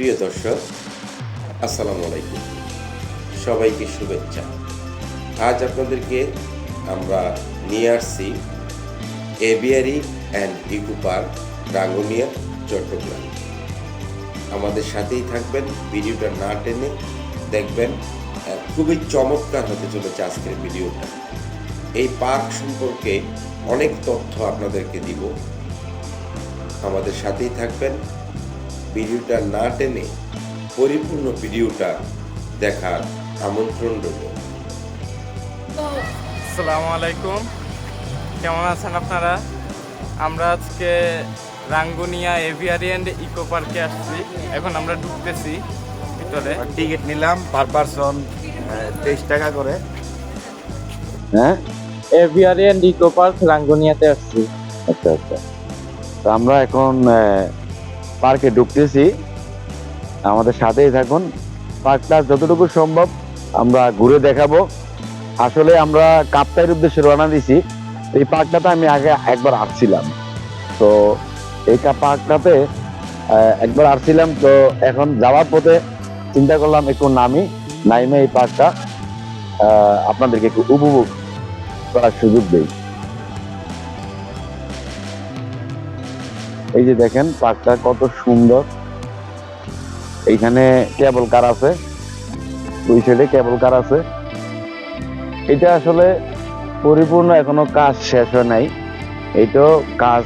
প্রিয় দর্শক, আসসালামু আলাইকুম। সবাইকে শুভেচ্ছা। আজ আপনাদেরকে আমরা নিয়ে আসছি aviary and eco park, Rangunia, Chattogram. আমাদের সাথেই থাকবেন, ভিডিওটা না টেনে দেখবেন খুবই চমৎকার হতে চলেছে আজকের ভিডিওটা। এই পার্ক সম্পর্কে অনেক তথ্য আপনাদেরকে দিব। আমাদের সাথেই থাকবেন ভিডিওটা না টেনে পরিপূর্ণ ভিডিওটা দেখার আমন্ত্রণ রইল। আসসালামু আলাইকুম। কেমন আছেন আপনারা? আমরা আজকে রাঙ্গুনিয়া এভিয়ারি অ্যান্ড ইকো পার্কে আসছি। এখন আমরা ঢুকতেছি ভিতরে। টিকিট নিলাম পার পারসন তেইশ টাকা করে। হ্যাঁ? এভিয়ারি অ্যান্ড ইকো পার্ক রাঙ্গুনিয়াতে আসছি। আচ্ছা আচ্ছা। তো আমরা এখন পার্কে ঢুকতেছি। আমাদের সাথেই থাকুন। পার্কটা যতটুকু সম্ভব আমরা ঘুরে দেখাবো। আসলে আমরা কাপ্তাইয়ের উদ্দেশ্যে রওনা দিছি। এই পার্কটাতে আমি আগে একবার আসছিলাম। তো এই পার্কটাতে একবার আসছিলাম। তো এখন যাওয়ার পথে চিন্তা করলাম একটু নামি, নাইমে এই পার্কটা আপনাদেরকে একটু উপভোগ করার সুযোগ দেই। এই যে দেখেন, পার্কটা কত সুন্দর। এইখানে কেবল কার আছে। ওই সাইডে কেবল কার আছে। এটা আসলে পরিপূর্ণ এখনও কাজ শেষ হয় নাই। এইটাও কাজ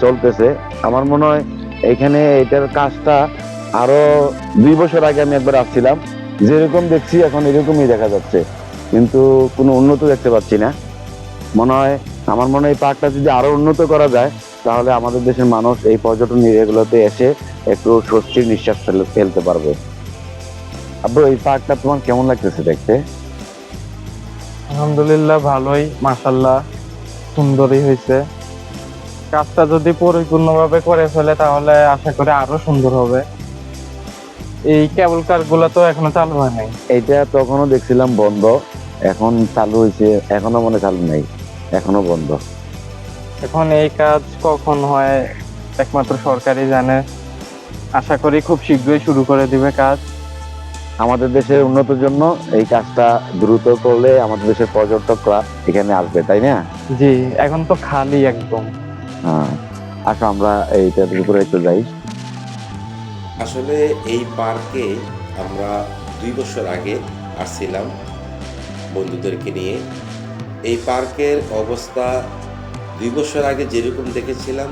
চলতেছে। আমার মনে হয় এখানে এটার কাজটা আরও দুই বছর আগে আমি একবার আসছিলাম। যেরকম দেখছি এখন এরকমই দেখা যাচ্ছে। কিন্তু কোনো উন্নত দেখতে পাচ্ছি না। মনে হয়, আমার মনে হয় এই পার্কটা যদি আরও উন্নত করা যায় তাহলে আমাদের দেশের মানুষ এই পর্যটন এরিয়াগুলোতে এসে একটু স্বস্তির নিঃশ্বাস ফেলতে পারবে। আব্বু এই পার্কটা তোমার কেমন লাগতেছে দেখতে? আলহামদুলিল্লাহ ভালোই মাসাল্লাহ সুন্দরই হয়েছে। কাজটা যদি পরিপূর্ণভাবে করে ফেলে তাহলে আশা করি আরও সুন্দর হবে। এই কেবল কারগুলা তো এখনও চালু হয় নাই। এটা তখনও দেখছিলাম বন্ধ এখন চালু হয়েছে এখনও মনে চালু নাই এখনও বন্ধ। এখন এই কাজ কখন হয় একমাত্র সরকারই জানে। আশা করি খুব শীঘ্রই শুরু করে দিবে কাজ। আমাদের দেশের উন্নতির জন্য এই কাজটা দ্রুত করলে আমাদের দেশের পর্যটকরা এখানে আসবে তাই না? জি এখন তো খালি একদম। হ্যাঁ আসো আমরা এইটার উপরে একটু যাই। আসলে এই পার্কে আমরা দুই বছর আগে আসছিলাম বন্ধুদেরকে নিয়ে। এই পার্কের অবস্থা দুই বছর আগে যেরকম দেখেছিলাম,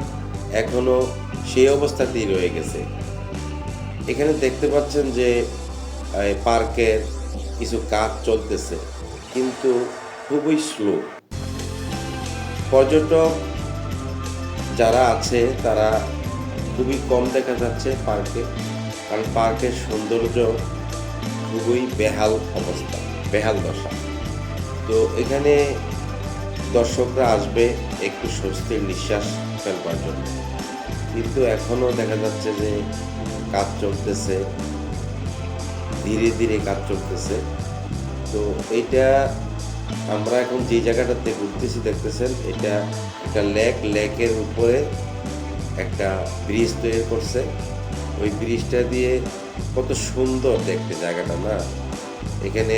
এখনও সেই অবস্থাতেই রয়ে গেছে। এখানে দেখতে পাচ্ছেন যে পার্কের কিছু কাজ চলতেছে, কিন্তু খুবই স্লো। পর্যটক যারা আছে, তারা খুবই কম দেখা যাচ্ছে পার্কে, কারণ পার্কের সৌন্দর্য খুবই বেহাল অবস্থা, বেহাল দশা। তো এখানে দর্শকরা আসবে একটু স্বস্তির নিঃশ্বাস ফেলবার জন্য। কিন্তু এখনও দেখা যাচ্ছে যে কাজ চলতেছে, ধীরে ধীরে কাজ চলতেছে। তো এইটা আমরা এখন যে জায়গাটাতে ঘুরতেছি দেখতেছেন, এটা একটা লেক, লেকের উপরে একটা ব্রিজ তৈরি করছে। ওই ব্রিজটা দিয়ে কত সুন্দর দেখতে জায়গাটা, না? এখানে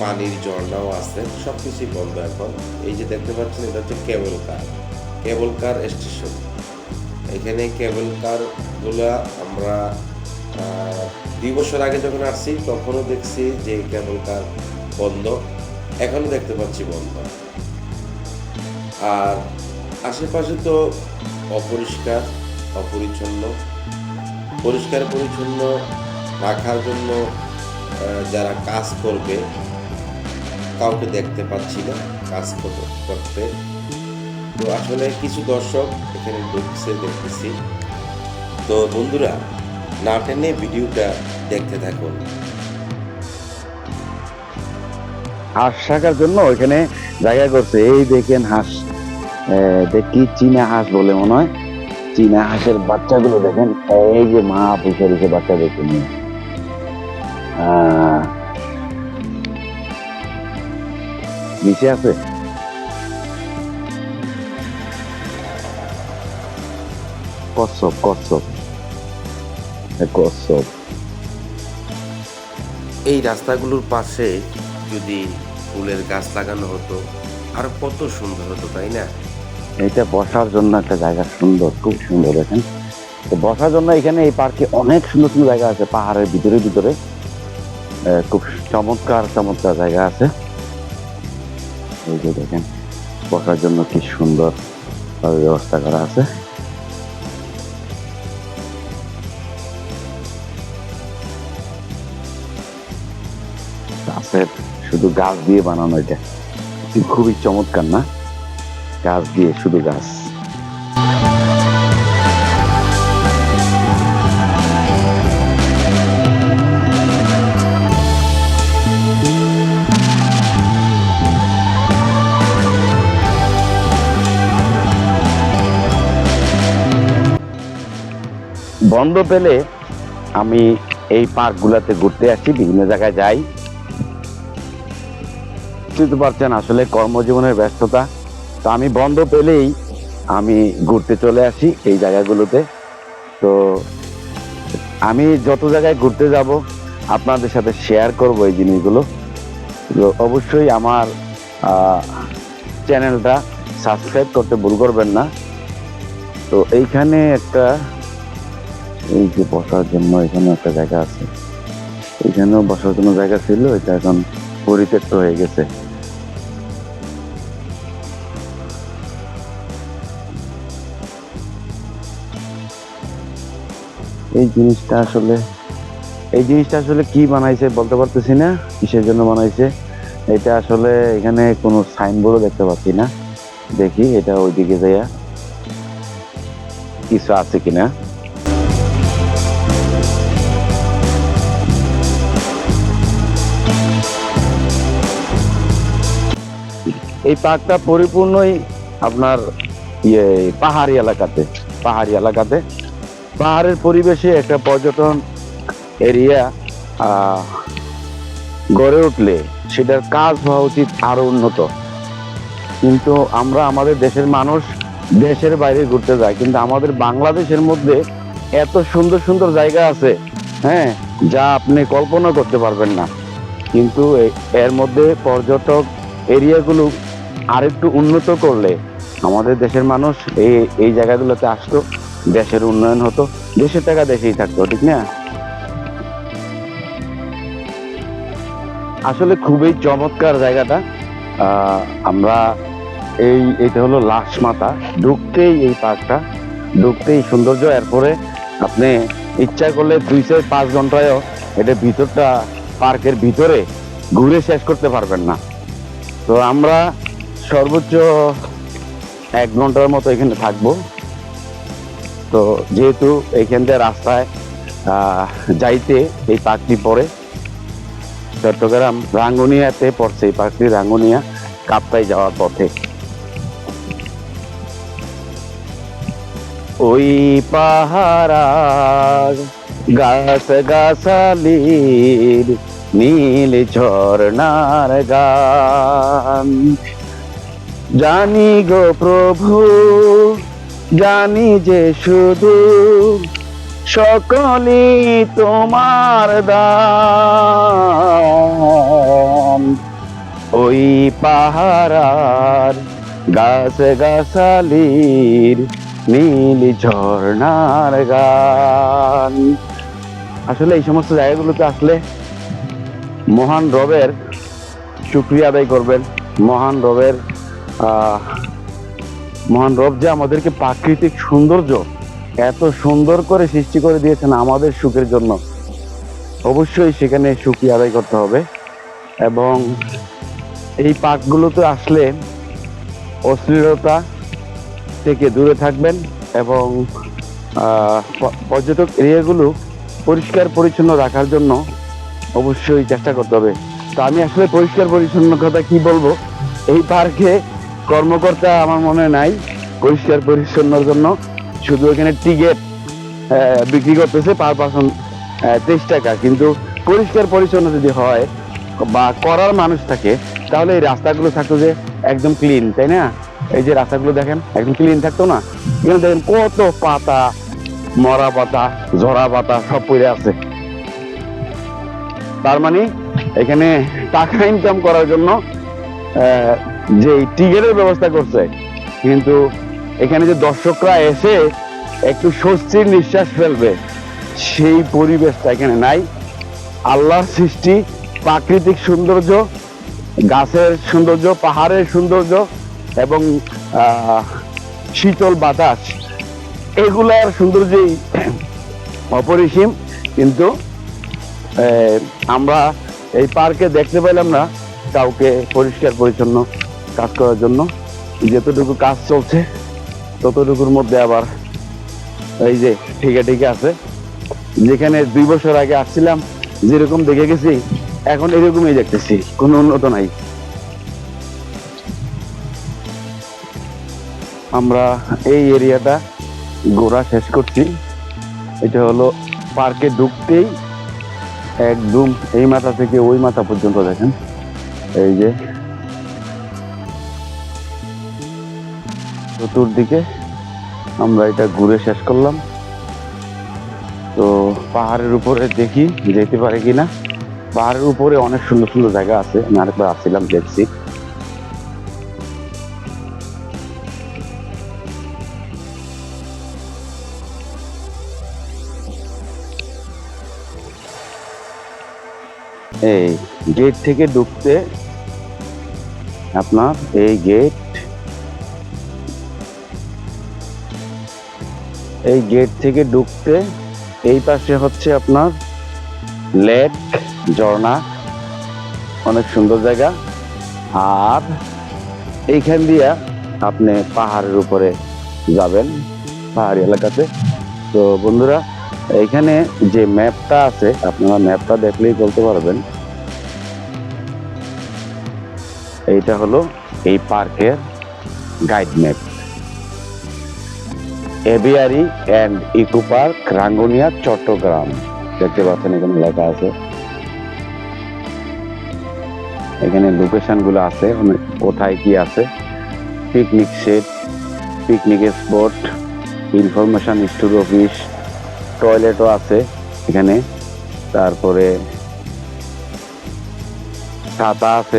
পানির ঝর্ণাও আছে সব কিছুই বন্ধ এখন। এই যে দেখতে পাচ্ছেন, এটা হচ্ছে কেবল কার। কেবল কার স্টেশন। এখানে কেবল কারগুলা আমরা দুই বছর আগে যখন আসছি, তখনও দেখছি যে কেবল কার বন্ধ। এখনও দেখতে পাচ্ছি বন্ধ। আর আশেপাশে তো অপরিষ্কার, অপরিচ্ছন্ন। পরিষ্কার পরিচ্ছন্ন রাখার জন্য যারা কাজ করবে, কাউকে দেখতে পাচ্ছি না, কাজ করতে। তো আসলে কিছু দর্শক এখানে ঢুকছে, দেখতেছি। তো বন্ধুরা, না টেনে ভিডিওটা দেখতে থাকুন। হাঁস রাখার জন্য ওইখানে জায়গা করছে। এই দেখেন হাঁস দেখি চীনা হাঁস বলে মনে হয়। চীনা হাঁসের বাচ্চাগুলো দেখেন, এই যে মা পুষে রেখে বাচ্চা দেখে নিয়ে নিচে আছে? কচ্ছপ কচ্ছপ। কচ্ছপ। এই রাস্তাগুলোর পাশে যদি ফুলের গাছ লাগানো হতো আর কত সুন্দর হতো তাই না? এটা বসার জন্য একটা জায়গা সুন্দর খুব সুন্দর দেখেন। তো বসার জন্য এখানে এই পার্কে অনেক সুন্দর সুন্দর জায়গা আছে পাহাড়ের ভিতরে ভিতরে। খুব চমৎকার চমৎকার জায়গা আছে। এই যে দেখেন, বসার জন্য কি সুন্দর ব্যবস্থা করা আছে। গাছের শুধু গাছ দিয়ে বানানো এটা। খুবই চমৎকার না? গাছ দিয়ে শুধু গাছ। বন্ধ পেলে আমি এই পার্কগুলোতে ঘুরতে আসি, বিভিন্ন জায়গায় যাই। বুঝতে পারছেন, আসলে কর্মজীবনের ব্যস্ততা। তো আমি বন্ধ পেলেই আমি ঘুরতে চলে আসি এই জায়গাগুলোতে। তো আমি যত জায়গায় ঘুরতে যাব, আপনাদের সাথে শেয়ার করব এই জিনিসগুলো। তো অবশ্যই আমার চ্যানেলটা সাবস্ক্রাইব করতে ভুল করবেন না। তো এইখানে একটা এই যে বসার জন্য এখানে একটা জায়গা আছে। এখানেও বসার জন্য জায়গা ছিল, এটা এখন পরিত্যক্ত হয়ে গেছে। এই জিনিসটা আসলে, এই জিনিসটা আসলে কি বানাইছে বলতে পারতেছি না, কিসের জন্য বানাইছে। এটা আসলে এখানে কোনো সাইনবোর্ডও দেখতে পাচ্ছি না। দেখি, এটা ওইদিকে যাইয়া কিছু আছে কিনা। এই পার্কটা পরিপূর্ণই আপনার ইয়ে পাহাড়ি এলাকাতে পাহাড়ি এলাকাতে। পাহাড়ের পরিবেশে একটা পর্যটন এরিয়া গড়ে উঠলে সেটার কাজ হওয়া উচিত আরও উন্নত। কিন্তু আমরা আমাদের দেশের মানুষ দেশের বাইরে ঘুরতে যায় কিন্তু আমাদের বাংলাদেশের মধ্যে এত সুন্দর সুন্দর জায়গা আছে হ্যাঁ যা আপনি কল্পনা করতে পারবেন না। কিন্তু এর মধ্যে পর্যটক এরিয়াগুলো আরেকটু উন্নত করলে আমাদের দেশের মানুষ এই এই জায়গাগুলোতে আসতো, দেশের উন্নয়ন হতো, দেশের টাকা দেশেই থাকতো, ঠিক না? আসলে খুবই চমৎকার জায়গাটা। আমরা এই, এটা হলো লাশ মাথা ঢুকতেই এই পার্কটা, ঢুকতেই সৌন্দর্য। এরপরে আপনি ইচ্ছা করলে দুই চার পাঁচ ঘন্টায়ও এটা ভিতরটা, পার্কের ভিতরে ঘুরে শেষ করতে পারবেন না। তো আমরা সর্বোচ্চ এক ঘণ্টার মতো এখানে থাকব। তো যেহেতু এইখান থেকে রাস্তায় যাইতে এই পার্কটি পড়ে, চট্টগ্রাম রাঙ্গুনিয়াতে পড়ছে এই পার্কটি, রাঙ্গুনিয়া কাপ্তাই যাওয়ার পথে। ওই পাহারা গাছ গাছালির নীল ঝর্ণার গান। জানি গো প্রভু, জানি যে শুধু সকলই তোমার দান। ওই পাহারার গাছ গাছালির নীল ঝর্ণার গান। আসলে এই সমস্ত জায়গাগুলোতে আসলে মহান রবের শুক্রিয়া আদায় করবেন, মহান রবের মহান রব যে আমাদেরকে প্রাকৃতিক সৌন্দর্য এত সুন্দর করে সৃষ্টি করে দিয়েছেন আমাদের সুখের জন্য, অবশ্যই সেখানে সুখী আদায় করতে হবে। এবং এই পার্কগুলোতে আসলে অশ্লীলতা থেকে দূরে থাকবেন এবং পর্যটক এরিয়াগুলো পরিষ্কার পরিচ্ছন্ন রাখার জন্য অবশ্যই চেষ্টা করতে হবে। তো আমি আসলে পরিষ্কার পরিচ্ছন্ন কথা কি বলব? এই পার্কে কর্মকর্তা আমার মনে নাই, পরিষ্কার পরিচ্ছন্নর জন্য। শুধু এখানে টিকিট বিক্রি করতেছে পার পার্সন তেইশ টাকা। কিন্তু পরিষ্কার পরিচ্ছন্ন যদি হয় বা করার মানুষ থাকে, তাহলে এই রাস্তাগুলো থাকতো যে একদম ক্লিন তাই না? এই যে রাস্তাগুলো দেখেন, একদম ক্লিন থাকতো না। এখানে দেখেন কত পাতা, মরা পাতা, ঝরা পাতা সব পড়ে আছে। তার মানে এখানে টাকা ইনকাম করার জন্য যে টিকেটের ব্যবস্থা করছে। কিন্তু এখানে যে দর্শকরা এসে একটু স্বস্তির নিঃশ্বাস ফেলবে, সেই পরিবেশটা এখানে নাই। আল্লাহর সৃষ্টি, প্রাকৃতিক সৌন্দর্য, গাছের সৌন্দর্য, পাহাড়ের সৌন্দর্য এবং শীতল বাতাস, এগুলার সৌন্দর্যই অপরিসীম। কিন্তু আমরা এই পার্কে দেখতে পেলাম না, কাউকে পরিষ্কার পরিচ্ছন্ন কাজ করার জন্য। যতটুকু কাজ চলছে, ততটুকুর মধ্যে আবার এই যে ঠিকা ঠিকা আছে। যেখানে দুই বছর আগে আসছিলাম, যেরকম দেখে গেছি, এখন এরকমই দেখতেছি, কোনো উন্নত নাই। আমরা এই এরিয়াটা ঘোরা শেষ করছি। এটা হলো পার্কে ঢুকতেই একদম এই মাথা থেকে ওই মাথা পর্যন্ত দেখেন। এই যে চতুর্দিকে আমরা এটা ঘুরে শেষ করলাম। তো পাহাড়ের উপরে দেখি, যেতে পারে কিনা। পাহাড়ের উপরে অনেক সুন্দর সুন্দর জায়গা আছে, আমি আরেকবার আসছিলাম, দেখছি। এই গেট থেকে ঢুকতে আপনার এই গেট এই গেট থেকে ঢুকতে এই পাশে হচ্ছে আপনার লেক ঝর্ণা, অনেক সুন্দর জায়গা। আর এইখান দিয়া আপনি পাহাড়ের উপরে যাবেন, পাহাড়ি এলাকাতে। তো বন্ধুরা এখানে যে ম্যাপটা আছে, আপনারা ম্যাপটা দেখলেই বলতে পারবেন। এইটা হলো এই পার্কের guide map aviary and eco park Rangunia Chattogram দেখতে পাচ্ছেন, এখানে লেখা আছে। এখানে লোকেশনগুলো আছে কোথায় কি আছে। Picnic set picnic spot information store office টয়লেটও আছে এখানে। তারপরে ছাতা আছে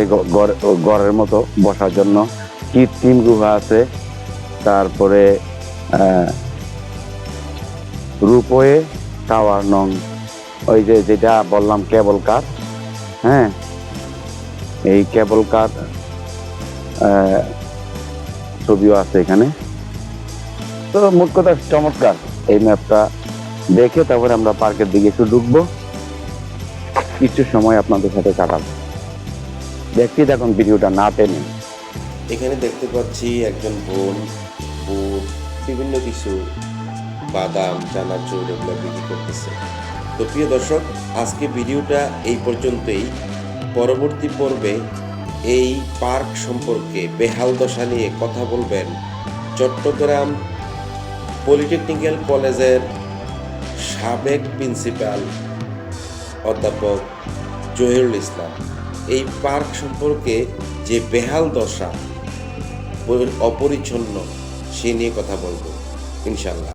ঘরের মতো বসার জন্য। কৃত্রিম গুহা আছে। তারপরে রূপওয়ে টাওয়ার নং, ওই যে যেটা বললাম কেবল কার হ্যাঁ? এই কেবল কার ছবিও আছে এখানে। তো মোট কথা চমৎকার এই ম্যাপটা দেখে তারপরে আমরা পার্কের দিকে একটু ঢুকবো। কিছু সময় আপনাদের সাথে কাটাবো। দেখতে থাকুন ভিডিওটা না টেনে। এখানে দেখতে পাচ্ছি একজন বোন বুট বিভিন্ন কিছু বাদাম, চানাচুর এগুলো বিক্রি করতেছে। তো প্রিয় দর্শক, আজকে ভিডিওটা এই পর্যন্তই। পরবর্তী পর্বে এই পার্ক সম্পর্কে বেহাল দশা নিয়ে কথা বলবেন চট্টগ্রাম পলিটেকনিক্যাল কলেজের সাবেক প্রিন্সিপাল অধ্যাপক জহিরুল ইসলাম। এই পার্ক সম্পর্কে যে বেহাল দশা, অপরিচ্ছন্ন সে নিয়ে কথা বলব ইনশাল্লাহ